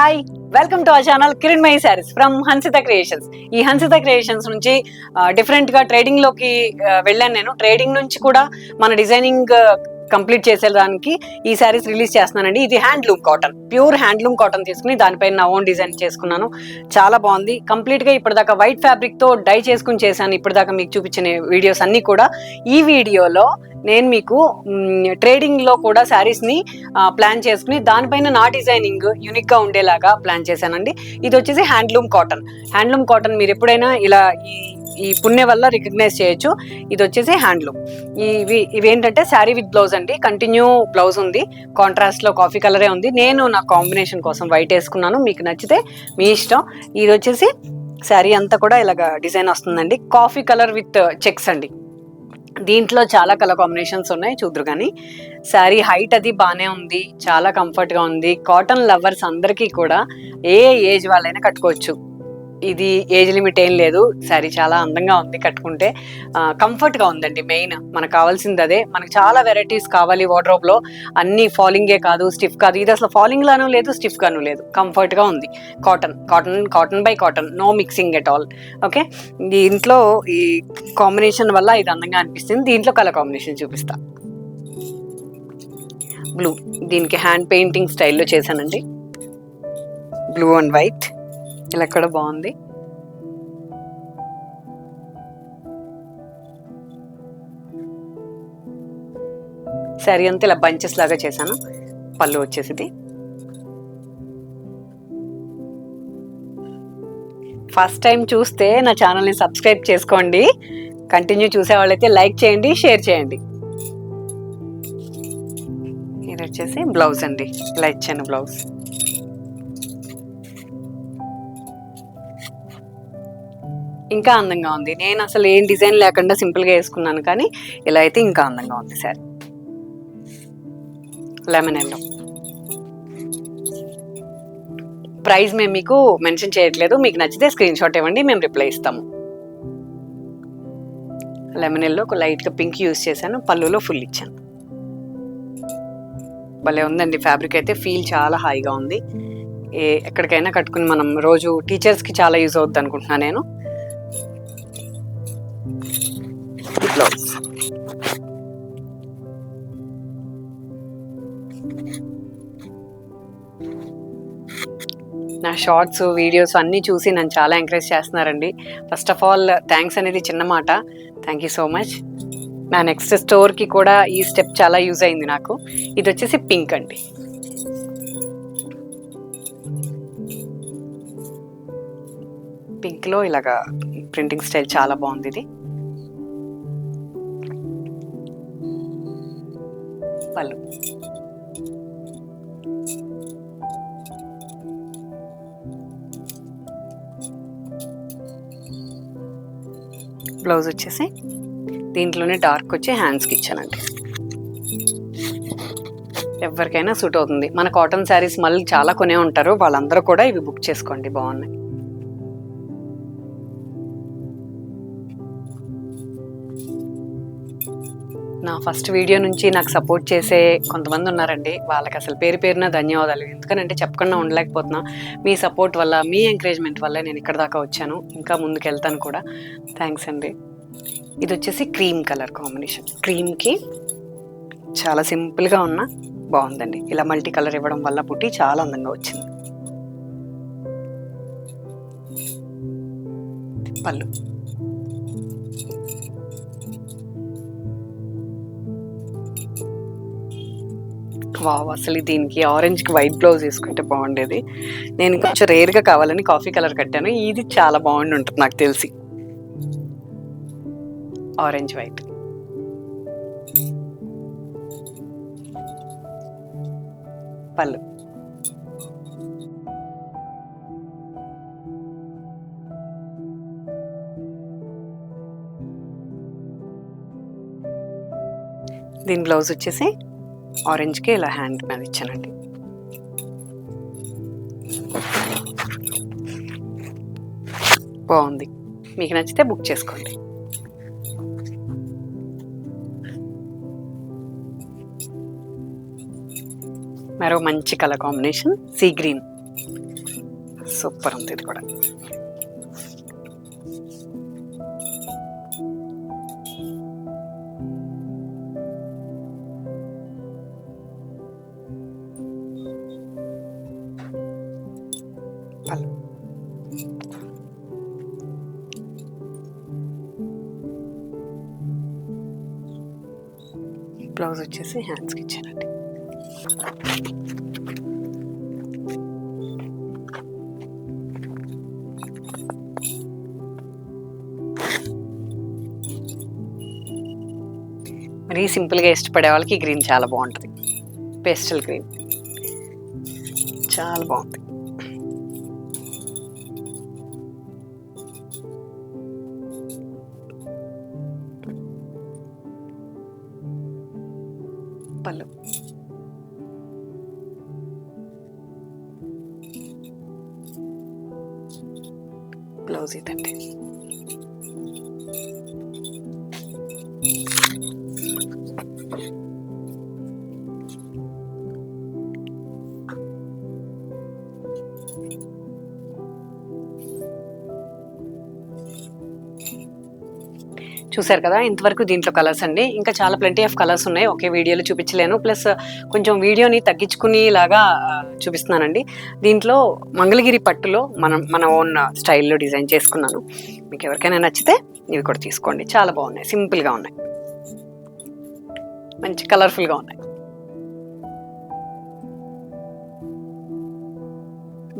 Hi welcome to our channel Kiran my saris from Hansitha creations ఈ Hansitha creations నుంచి uh, డిఫరెంట్గా ట్రేడింగ్లోకి uh, వెళ్ళాను నేను. ట్రేడింగ్ నుంచి కూడా మన డిజైనింగ్ కంప్లీట్ చేసేదానికి ఈ శారీస్ రిలీజ్ చేస్తున్నానండి. ఇది handloom cotton. Pure handloom cotton తీసుకుని దానిపైన నా ఓన్ డిజైన్ చేసుకున్నాను. చాలా బాగుంది. కంప్లీట్గా ఇప్పటిదాకా వైట్ ఫ్యాబ్రిక్తో డై చేసుకుని చేశాను. ఇప్పటిదాకా మీకు చూపించిన వీడియోస్ అన్నీ కూడా. ఈ వీడియోలో నేను మీకు ట్రేడింగ్లో కూడా శారీస్ని ప్లాన్ చేసుకుని దానిపైన నా డిజైనింగ్ యూనిక్గా ఉండేలాగా ప్లాన్ చేశానండి. ఇది వచ్చేసి హ్యాండ్లూమ్ కాటన్. హ్యాండ్లూమ్ కాటన్ మీరు ఎప్పుడైనా ఇలా ఈ ఈ పుణ్య వల్ల రికగ్నైజ్ చేయొచ్చు. ఇది వచ్చేసి హ్యాండ్లూమ్. ఇవి ఇవి ఏంటంటే శారీ విత్ బ్లౌజ్ అండి. కంటిన్యూ బ్లౌజ్ ఉంది. కాంట్రాస్ట్లో కాఫీ కలరే ఉంది. నేను నా కాంబినేషన్ కోసం వైట్ వేసుకున్నాను. మీకు నచ్చితే మీ ఇష్టం. ఇది వచ్చేసి శారీ అంతా కూడా ఇలాగ డిజైన్ వస్తుందండి. కాఫీ కలర్ విత్ చెక్స్ అండి. దీంట్లో చాలా కలర్ కాంబినేషన్స్ ఉన్నాయి. చూద్దరు కానీ శారీ హైట్ అది బాగానే ఉంది. చాలా కంఫర్ట్గా ఉంది. కాటన్ లవర్స్ అందరికీ కూడా ఏ ఏజ్ వాళ్ళైనా కట్టుకోవచ్చు. ఇది ఏజ్ లిమిట్ ఏం లేదు. శారీ చాలా అందంగా ఉంది కట్టుకుంటే. కంఫర్ట్గా ఉందండి మెయిన్. మనకు కావాల్సింది అదే. మనకు చాలా వెరైటీస్ కావాలి వార్డ్రోబ్లో. అన్ని ఫాలింగే కాదు స్టిఫ్ కాదు. ఇది అసలు ఫాలింగ్లోనూ లేదు స్టిఫ్గాను లేదు. కంఫర్ట్గా ఉంది. Cotton cotton cotton by cotton. No mixing at all. Okay? దీంట్లో ఈ కాంబినేషన్ వల్ల ఇది అందంగా అనిపిస్తుంది. దీంట్లో కలర్ కాంబినేషన్ చూపిస్తా. బ్లూ. దీనికి హ్యాండ్ పెయింటింగ్ స్టైల్లో చేశానండి. Blue and white. ఇలా కూడా బాగుంది. శారీ అంతా ఇలా బంచెస్ లాగా చేశాను. పళ్ళు వచ్చేసి ఇది ఫస్ట్ టైం చూస్తే నా ఛానల్ని సబ్స్క్రైబ్ చేసుకోండి. కంటిన్యూ చూసే వాళ్ళైతే లైక్ చేయండి షేర్ చేయండి. ఇది వచ్చేసి బ్లౌజ్ అండి. ఇలా ఇచ్చాను బ్లౌజ్. ఇంకా అందంగా ఉంది. నేను అసలు ఏం డిజైన్ లేకుండా సింపుల్గా వేసుకున్నాను కానీ ఇలా అయితే ఇంకా అందంగా ఉంది సార్. Lemon yellow. ప్రైస్ మేము మీకు మెన్షన్ చేయట్లేదు. మీకు నచ్చితే స్క్రీన్ షాట్ ఇవ్వండి మేము రిప్లై ఇస్తాము. లెమన్ ఎల్లో ఒక లైట్గా పింక్ యూస్ చేశాను పళ్ళులో ఫుల్ ఇచ్చాను. భలే ఉందండి ఫ్యాబ్రిక్ అయితే ఫీల్ చాలా హాయిగా ఉంది. ఏ ఎక్కడికైనా కట్టుకుని మనం రోజు టీచర్స్కి చాలా యూజ్ అవుద్ది అనుకుంటున్నాను నేను. బ్లౌజ్ నా షార్ట్స్ వీడియోస్ అన్నీ చూసి నన్ను చాలా ఎంకరేజ్ చేస్తున్నారండి. ఫస్ట్ ఆఫ్ ఆల్ థ్యాంక్స్ అనేది చిన్న మాట. థ్యాంక్ యూ సో మచ్ నా నెక్స్ట్ స్టోర్కి కూడా ఈ స్టెప్ చాలా యూజ్ అయింది నాకు. ఇది వచ్చేసి పింక్ అండి. పింక్లో ఇలాగా ప్రింటింగ్ స్టైల్ చాలా బాగుంది ఇది. పళ్ళు. బ్లౌజ్ వచ్చేసి దీంట్లోనే డార్క్ వచ్చి హ్యాండ్స్కి ఇచ్చానండి. ఎవరికైనా సూట్ అవుతుంది. మన కాటన్ శారీస్ మళ్ళీ చాలా కొనే ఉంటారు. వాళ్ళందరూ కూడా ఇవి బుక్ చేసుకోండి. బాగున్నాయి. నా ఫస్ట్ వీడియో నుంచి నాకు సపోర్ట్ చేసే కొంతమంది ఉన్నారండి. వాళ్ళకి అసలు పేరు పేరున ధన్యవాదాలు. ఎందుకనంటే చెప్పకుండా ఉండలేకపోతున్నా. మీ సపోర్ట్ వల్ల మీ ఎంకరేజ్మెంట్ వల్ల నేను ఇక్కడ దాకా వచ్చాను. ఇంకా ముందుకు వెళ్తాను కూడా. థ్యాంక్స్ అండి. ఇది వచ్చేసి క్రీమ్ కలర్ కాంబినేషన్. క్రీమ్కి చాలా సింపుల్గా ఉన్న బాగుందండి. ఇలా మల్టీ కలర్ ఇవ్వడం వల్ల పుట్టి చాలా అందంగా వచ్చింది. పళ్ళు. వావ్ అసలు దీనికి ఆరెంజ్కి వైట్ బ్లౌజ్ వేసుకుంటే బాగుండేది. నేను కొంచెం రేర్గా కావాలని కాఫీ కలర్ కట్టాను. ఇది చాలా బాగుండి ఉంటుంది నాకు తెలిసి. Orange white. పళ్ళు. దీని బ్లౌజ్ వచ్చేసి ఆరెంజ్కి ఇలా హ్యాండ్ మీద ఇచ్చానండి. బాగుంది. మీకు నచ్చితే బుక్ చేసుకోండి. మరో మంచి colour combination sea green. Super ఉంది ఇది కూడా. బ్లౌజ్ వచ్చేసి హ్యాండ్స్కి ఇచ్చానండి. మరి సింపుల్గా ఇష్టపడే వాళ్ళకి ఈ గ్రీన్ చాలా బాగుంటుంది. Pastel green. చాలా బాగుంది. బ్లౌజ్ ఇదండి చూసారు కదా ఇంతవరకు దీంట్లో కలర్స్ అండి. ఇంకా చాలా ప్లెంటీ ఆఫ్ కలర్స్ ఉన్నాయి. ఒకే వీడియోలో చూపించలేను. ప్లస్ కొంచెం వీడియోని తగ్గించుకునేలాగా చూపిస్తున్నానండి. దీంట్లో మంగళగిరి పట్టులో మనం మన ఓన్ స్టైల్లో డిజైన్ చేసుకున్నాను. మీకు ఎవరికైనా నచ్చితే ఇవి కూడా తీసుకోండి. చాలా బాగున్నాయి. సింపుల్గా ఉన్నాయి. మంచి కలర్ఫుల్గా ఉన్నాయి.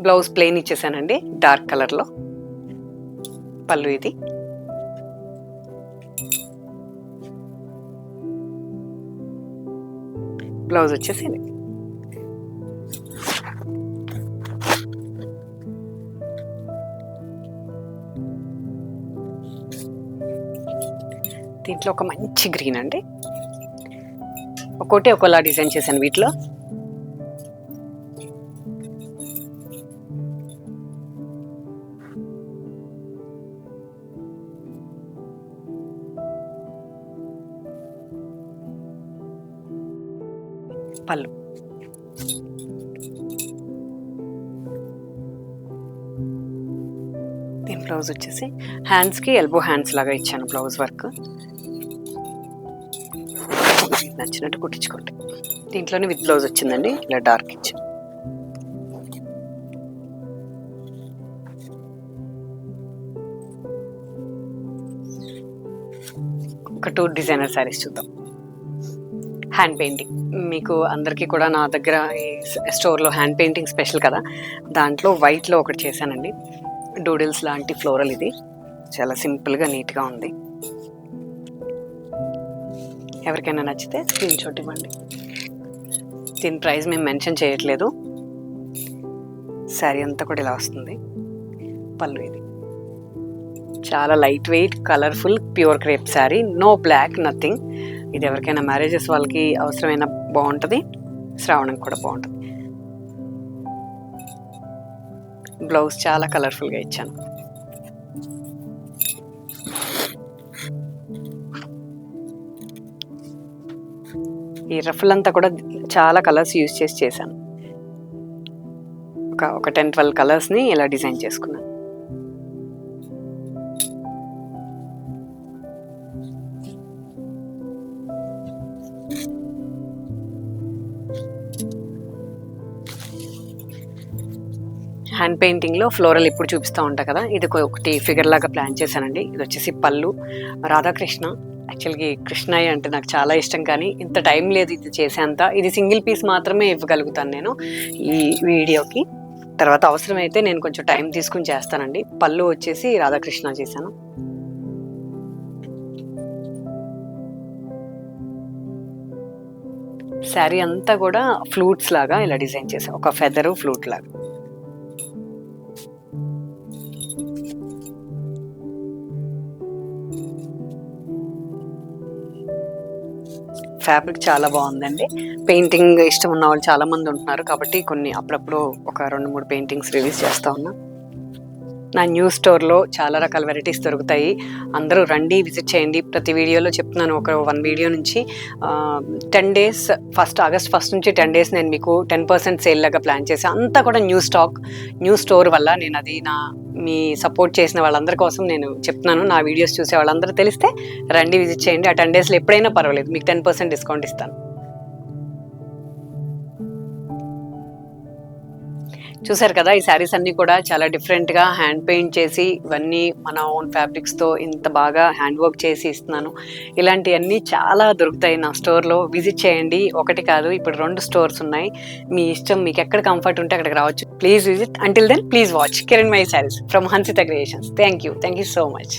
Blouse plain ఇచ్చేసానండి. డార్క్ కలర్లో పళ్ళు ఇది. బ్లౌజ్ వచ్చేసి ఇది. దీంట్లో ఒక మంచి గ్రీన్ అండి ఒక్కోటి ఒకలా డిజైన్ చేశాను వీటిలో పళ్ళు. దీని బ్లౌజ్ వచ్చేసి హ్యాండ్స్కి ఎల్బో హ్యాండ్స్ లాగా ఇచ్చాను బ్లౌజ్ వర్క్. నచ్చినట్టు కుట్టించుకోండి. దీంట్లోనే విత్ బ్లౌజ్ వచ్చిందండి ఇలా డార్క్ ఇచ్చి ఒక టూ డిజైనర్ శారీస్ చూద్దాం. హ్యాండ్ పెయింటింగ్ మీకు అందరికీ కూడా నా దగ్గర ఈ స్టోర్లో హ్యాండ్ పెయింటింగ్ స్పెషల్ కదా. దాంట్లో వైట్లో ఒకటి చేశానండి. డూడిల్స్ లాంటి ఫ్లోరల్ ఇది. చాలా సింపుల్గా నీట్గా ఉంది. ఎవరికైనా నచ్చితే స్క్రీన్ షాట్ ఇవ్వండి. దీని ప్రైస్ మేము మెన్షన్ చేయట్లేదు. శారీ అంతా కూడా ఇలా వస్తుంది. పళ్ళు ఇది. చాలా light weight colourful pure crepe sari no black nothing ఇది ఎవరికైనా మ్యారేజెస్ వాళ్ళకి అవసరమైన బాగుంటుంది శ్రావణం కూడా బాగుంటుంది. బ్లౌజ్ చాలా కలర్ఫుల్గా ఇచ్చాను. ఈ రఫుల్ అంతా కూడా చాలా కలర్స్ యూజ్ చేసి చేశాను. ఒక ఒక టెన్ ట్వెల్వ్ కలర్స్ని ఇలా డిజైన్ చేసుకున్నాను. హ్యాండ్ పెయింటింగ్లో ఫ్లోరల్ ఇప్పుడు చూపిస్తూ ఉంటా కదా. ఇది ఒకటి ఫిగర్ లాగా ప్లాన్ చేశానండి. ఇది వచ్చేసి పళ్ళు. రాధాకృష్ణ యాక్చువల్గా కృష్ణయ్య అంటే నాకు చాలా ఇష్టం కానీ ఇంత టైం లేదు ఇది చేసేంత. ఇది సింగిల్ పీస్ మాత్రమే ఇవ్వగలుగుతాను నేను ఈ వీడియోకి. తర్వాత అవసరమైతే నేను కొంచెం టైం తీసుకుని చేస్తానండి. పళ్ళు వచ్చేసి రాధాకృష్ణ చేశాను. శారీ అంతా కూడా ఫ్లూట్స్ లాగా ఇలా డిజైన్ చేశాను. ఒక ఫెదరు ఫ్లూట్ లాగా. ఫ్యాబ్రిక్ చాలా బాగుందండి. పెయింటింగ్ ఇష్టం ఉన్న వాళ్ళు చాలా మంది ఉంటున్నారు కాబట్టి కొన్ని అప్పుడప్పుడు ఒక రెండు మూడు పెయింటింగ్స్ రిలీజ్ చేస్తా ఉన్నా. నా న్యూ స్టోర్లో చాలా రకాల వెరైటీస్ దొరుకుతాయి. అందరూ రండి విజిట్ చేయండి. ప్రతి వీడియోలో చెప్తున్నాను ఒక వన్ వీడియో నుంచి ten days first August first నుంచి టెన్ డేస్ నేను మీకు టెన్ పర్సెంట్ సేల్ లాగా ప్లాన్ చేసి అంతా కూడా న్యూ స్టాక్ న్యూ స్టోర్ వల్ల నేను అది నా మీ సపోర్ట్ చేసిన వాళ్ళందరి కోసం నేను చెప్తున్నాను. నా వీడియోస్ చూసే వాళ్ళందరూ తెలిస్తే రండి విజిట్ చేయండి. ఆ టెన్ డేస్లో ఎప్పుడైనా పర్వాలేదు మీకు టెన్ పర్సెంట్ డిస్కౌంట్ ఇస్తాను. చూసారు కదా ఈ శారీస్ అన్ని కూడా చాలా డిఫరెంట్గా హ్యాండ్ పెయింట్ చేసి ఇవన్నీ మన ఓన్ ఫ్యాబ్రిక్స్తో ఇంత బాగా హ్యాండ్ వర్క్ చేసి ఇస్తున్నాను. ఇలాంటివన్నీ చాలా దొరుకుతాయి నా స్టోర్లో. విజిట్ చేయండి. ఒకటి కాదు ఇప్పుడు రెండు స్టోర్స్ ఉన్నాయి. మీ ఇష్టం మీకు ఎక్కడ కంఫర్ట్ ఉంటే అక్కడికి రావచ్చు. Please visit until then please watch Kiran my saris from Hansitha creations thank you thank you so much